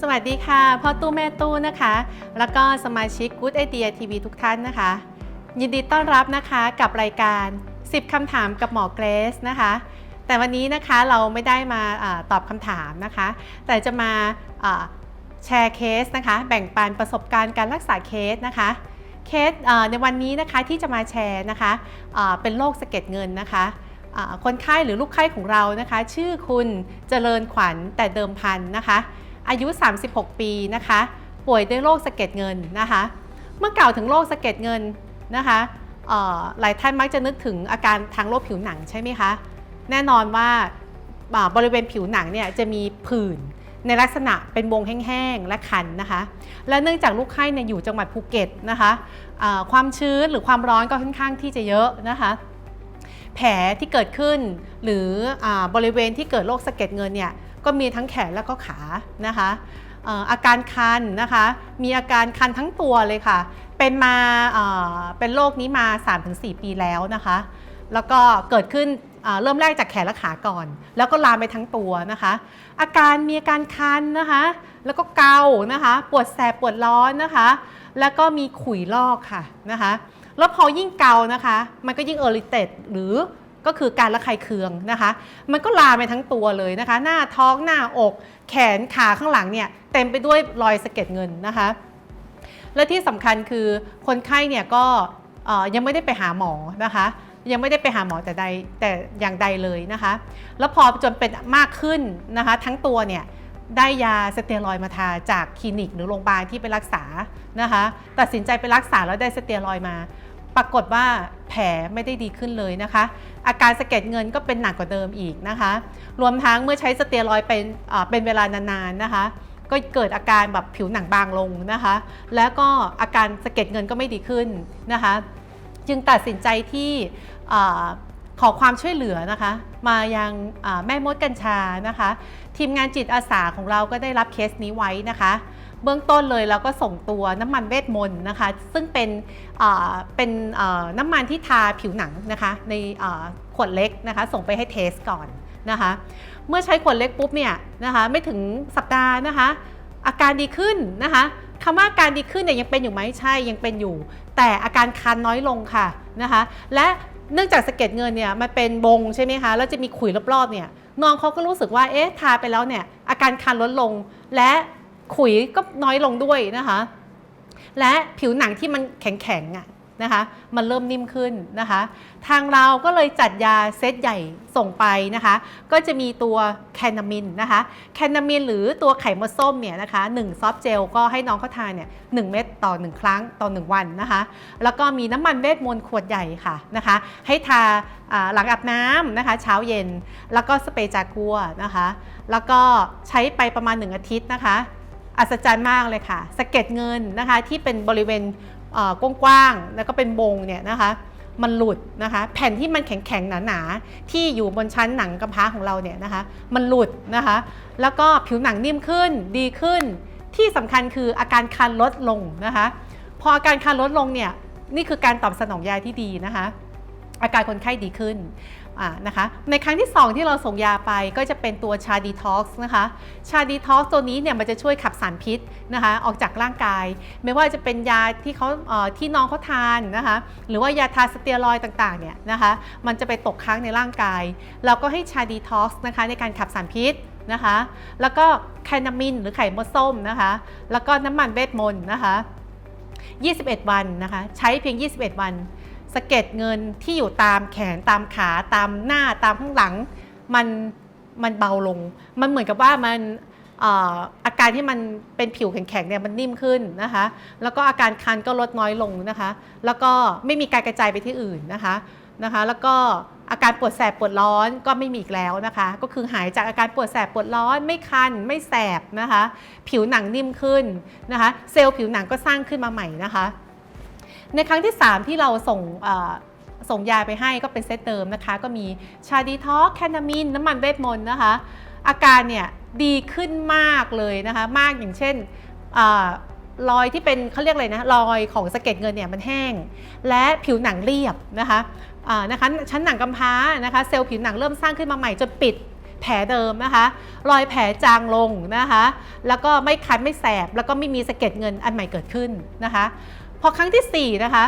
สวัสดีค่ะพ่อตู้แม่ตู้นะคะ แล้วก็สมาชิก Good Idea TV ทุกท่านนะคะ ยินดีต้อนรับนะคะกับรายการ 10 คำถามกับหมอเกรซนะคะ แต่วันนี้นะคะเราไม่ได้มาอาตอบคำถามนะคะ แต่จะมาอ่าแชร์เคสนะคะ แบ่งปันประสบการณ์การรักษาเคสนะคะเคสในวันนี้นะคะที่จะมาแชร์นะคะอ่าเป็นโรคสะเก็ดเงินนะคะคนไข้หรือลูกไข้ของเรานะคะ ชื่อคุณเจริญขวัญแต่เดิมพันนะคะ อายุ 36 ปีนะคะ ป่วยด้วยโรคสะเก็ดเงินนะคะ เมื่อกล่าวถึงโรคสะเก็ดเงินนะคะหลายท่านมักจะนึกถึงอาการทางโรคผิวหนังใช่ไหมคะ แน่นอนว่าบริเวณผิวหนังเนี่ยจะมีผื่นในลักษณะเป็นวงแห้งๆ และคันนะคะ และเนื่องจากลูกไข้เนี่ยอยู่จังหวัดภูเก็ตนะคะอ่าความชื้นหรือความร้อนก็ค่อนข้างที่จะเยอะนะคะ แผลที่เกิดขึ้นหรืออบริเวณที่เกิดโรคสะเก็ดเงินเนี่ย ก็มีทั้งแขนและก็ขานะคะอาการคันนะคะ มีอาการคันทั้งตัวเลยค่ะ เป็นมาเป็นโรคนี้มา 3-4 ปีแล้วนะคะ แล้วก็เกิดขึ้นเริ่มแรกจากแขนและขาก่อน แล้วก็ลามไปทั้งตัวนะคะ อาการมีอาการคันนะคะ แล้วก็เกานะคะ ปวดแสบปวดร้อนนะคะ แล้วก็มีขุยลอกค่ะนะคะ แล้วพอยิ่งเกานะคะ มันก็ยิ่งเอริเตดหรือ ก็คือการระคายเคืองนะคะ มันก็ลามไปทั้งตัวเลยนะคะ หน้าท้องหน้าอก แขนขาข้างหลังเนี่ยเต็มไปด้วยรอยสะเก็ดเงินนะคะ และที่สำคัญคือคนไข้เนี่ยก็ยังไม่ได้ไปหาหมอนะคะยังไม่ได้ไปหาหมอแต่ใดแต่อย่างใดเลยนะคะ แล้วพอจนเป็นมากขึ้นนะคะ ทั้งตัวเนี่ยได้ยาสเตียรอยมาทาจากคลินิกหรือโรงพยาบาลที่ไปรักษานะคะ ตัดสินใจไปรักษาแล้วได้สเตียรอยมา ปรากฏว่าแผลไม่ได้ดีขึ้นเลยนะคะ อาการสะเก็ดเงินก็เป็นหนักกว่าเดิมอีกนะคะ รวมทั้งเมื่อใช้สเตียรอยเป็นเป็นเวลานานๆนะคะ ก็เกิดอาการแบบผิวหนังบางลงนะคะ แล้วก็อาการสะเก็ดเงินก็ไม่ดีขึ้นนะคะ จึงตัดสินใจที่ขอความช่วยเหลือนะคะ มายังแม่มดกัญชานะคะ ทีมงานจิตอาสาของเราก็ได้รับเคสนี้ไว้นะคะ เบื้องต้นเลยเราก็ส่งตัวน้ำมันเวทมนต์นะคะ ซึ่งเป็นเป็นน้ำมันที่ทาผิวหนังนะคะ ในขวดเล็กนะคะ ส่งไปให้เทสก่อนนะคะ เมื่อใช้ขวดเล็กปุ๊บเนี่ยนะคะไม่ถึงสัปดาห์นะคะ อาการดีขึ้นนะคะคำว่าอาการดีขึ้นเนี่ยยังเป็นอยู่ไหมใช่ยังเป็นอยู่ แต่อาการคันน้อยลงค่ะนะคะ และเนื่องจากสะเก็ดเงินเนี่ยมันเป็นบงใช่ไหมคะแล้วจะมีขุยรอบๆเนี่ยน้องเขาก็รู้สึกว่าเอ๊ะทาไปแล้วเนี่ยอาการคันลดลงและ ขุยก็น้อยลงด้วยนะคะ และผิวหนังที่มันแข็งๆอะนะคะมันเริ่มนิ่มขึ้นนะคะ ทางเราก็เลยจัดยาเซตใหญ่ส่งไปนะคะ ก็จะมีตัวแคนามินนะคะ แคนามินหรือตัวไขมดส้มเนี่ยนะคะ1ซอฟต์เจลก็ให้น้องเขาทานเนี่ยหเม็ดต่อ 1 ครั้งต่อ 1 วันนะคะ แล้วก็มีน้ำมันเวทมนต์ขวดใหญ่ค่ะนะคะ ให้ทาอ่าหลังอาบน้ำนะคะ เช้าเย็น แล้วก็สเปรย์จากัวนะคะ แล้วก็ใช้ไปประมาณ 1 อาทิตย์นะคะ อัศจรรย์มากเลยค่ะสะเก็ดเงินนะคะที่เป็นบริเวณกว้างๆแล้วก็เป็นบงเนี่ยนะคะมันหลุดนะคะ แผ่นที่มันแข็งๆหนาๆที่อยู่บนชั้นหนังกำพร้าของเราเนี่ยนะคะ มันหลุดนะคะ แล้วก็ผิวหนังนิ่มขึ้นดีขึ้น ที่สำคัญคืออาการคันลดลงนะคะ พออาการคันลดลงเนี่ยนี่คือการตอบสนองยาที่ดีนะคะ อาการคนไข้ดีขึ้น นะคะในครั้งที่ 2 ที่เราส่งยาไปก็จะเป็นตัวชาดีท็อกซ์นะคะชาดีท็อกซ์ตัวนี้เนี่ยมันจะช่วยขับสารพิษนะคะออกจากร่างกาย ไม่ว่าจะเป็นยาที่เขาเที่น้องเขาทานนะคะหรือว่ายาทาสเตียรอยต่างๆเนี่ยนะคะมันจะไปตกค้างในร่างกาย เราก็ให้ชาดีท็อกซ์นะคะในการขับสารพิษนะคะแล้วก็แคนามินหรือไข่มดส้มนะคะแล้วก็น้ำมันเวทมนต์นะคะ21 วันนะคะใช้เพียง 21 วัน สะเก็ดเงินที่อยู่ตามแขนตามขาตามหน้าตามข้างหลัง มันมันเบาลง มันเหมือนกับว่ามันเอ่ออาการที่มันเป็นผิวแข็งๆเนี่ยมันนิ่มขึ้นนะคะ แล้วก็อาการคันก็ลดน้อยลงนะคะ แล้วก็ไม่มีการกระจายไปที่อื่นนะคะนะคะ แล้วก็อาการปวดแสบปวดร้อนก็ไม่มีอีกแล้วนะคะ ก็คือหายจากอาการปวดแสบปวดร้อนไม่คันไม่แสบนะคะ ผิวหนังนิ่มขึ้นนะคะ เซลล์ผิวหนังก็สร้างขึ้นมาใหม่นะคะ ในครั้งที่ 3 ที่เราส่งส่งยาไปให้ก็เป็นเซตเดิมนะคะ ก็มีชาดีท็อกแคนามิน น้ำมันเวทมนต์นะคะ อาการเนี่ยดีขึ้นมากเลยนะคะ มากอย่างเช่นอรอยที่เป็นเขาเรียกอะไรนะรอยของสะเก็ดเงินเนี่ยมันแห้ง และผิวหนังเรียบนะคะอ่านะคะชั้นหนังกำพร้านะคะเซลล์ผิวหนังเริ่มสร้างขึ้นมาใหม่จนปิด แผลเดิมนะคะ รอยแผลจางลงนะคะ แล้วก็ไม่คันไม่แสบ แล้วก็ไม่มีสะเก็ดเงินอันใหม่เกิดขึ้นนะคะ พอครั้งที่4นะคะ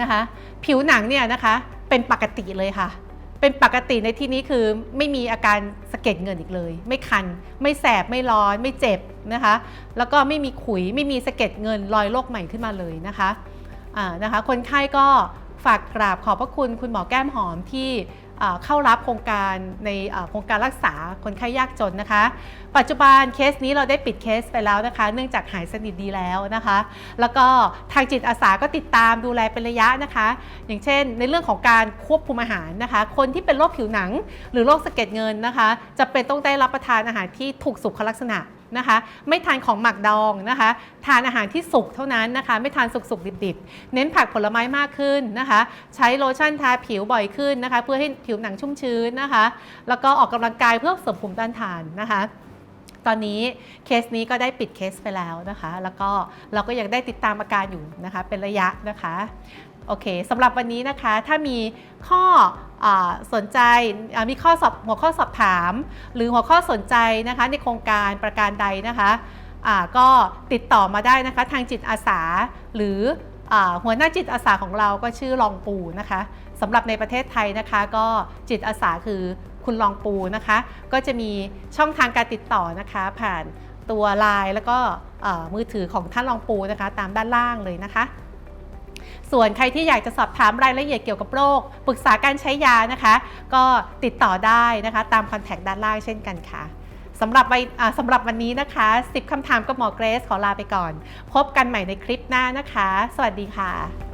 นะคะ ผิวหนังเนี่ยนะคะเป็นปกติเลยค่ะ เป็นปกติในที่นี้คือไม่มีอาการสะเก็ดเงินอีกเลย ไม่คัน ไม่แสบ ไม่ร้อน ไม่เจ็บนะคะ แล้วก็ไม่มีขุย ไม่มีสะเก็ดเงินรอยโรคใหม่ขึ้นมาเลยนะคะอ่านะคะ คนไข้ก็ฝากกราบขอบพระคุณคุณหมอแก้มหอมที่ เข้ารับโครงการในโครงการรักษาคนไข้ยากจนนะคะ ปัจจุบันเคสนี้เราได้ปิดเคสไปแล้วนะคะ เนื่องจากหายสนิทดีแล้วนะคะ แล้วก็ทางจิตอาสาก็ติดตามดูแลเป็นระยะนะคะ อย่างเช่น ในเรื่องของการควบคุมอาหารนะคะ คนที่เป็นโรคผิวหนังหรือโรคสะเก็ดเงินนะคะ จะเป็นต้องได้รับประทานอาหารที่ถูกสุขลักษณะนะคะไม่ทานของหมักดองนะคะ ทานอาหารที่สุกเท่านั้นนะคะ ไม่ทานสุกๆดิบๆ เน้นผักผลไม้มากขึ้นนะคะ ใช้โลชั่นทาผิวบ่อยขึ้นนะคะ เพื่อให้ผิวหนังชุ่มชื้นนะคะ แล้วก็ออกกำลังกายเพื่อเสริมภูมิต้านทานนะคะตอนนี้เคสนี้ก็ได้ปิดเคสไปแล้วนะคะ แล้วก็เราก็ยังได้ติดตามอาการอยู่นะคะ เป็นระยะนะคะโอเคสำหรับวันนี้นะคะถ้ามีข้ออสนใจมีข้อสอบหัวข้อสอบถาม หรือหัวข้อสนใจนะคะในโครงการประการใดนะคะก็ติดต่อมาได้นะคะทางจิตอาสา หรืออหัวหน้าจิตอาสาของเราก็ชื่อรองปูนะคะ สำหรับในประเทศไทยนะคะ ก็จิตอาสาคือคุณรองปูนะคะ ก็จะมีช่องทางการติดต่อนะคะ ผ่านตัวไลน์แล้วก็มือถือของท่านรองปูนะคะ ตามด้านล่างเลยนะคะ ส่วนใครที่อยากจะสอบถามรายละเอียดเกี่ยวกับโรคปรึกษาการใช้ยานะคะ ก็ติดต่อได้นะคะ ตามคอนแทคด้านล่างเช่นกันค่ะสำหรับวันสำหรับวันนี้นะคะ 10คำถามกับหมอเกรซขอลาไปก่อน พบกันใหม่ในคลิปหน้านะคะ สวัสดีค่ะ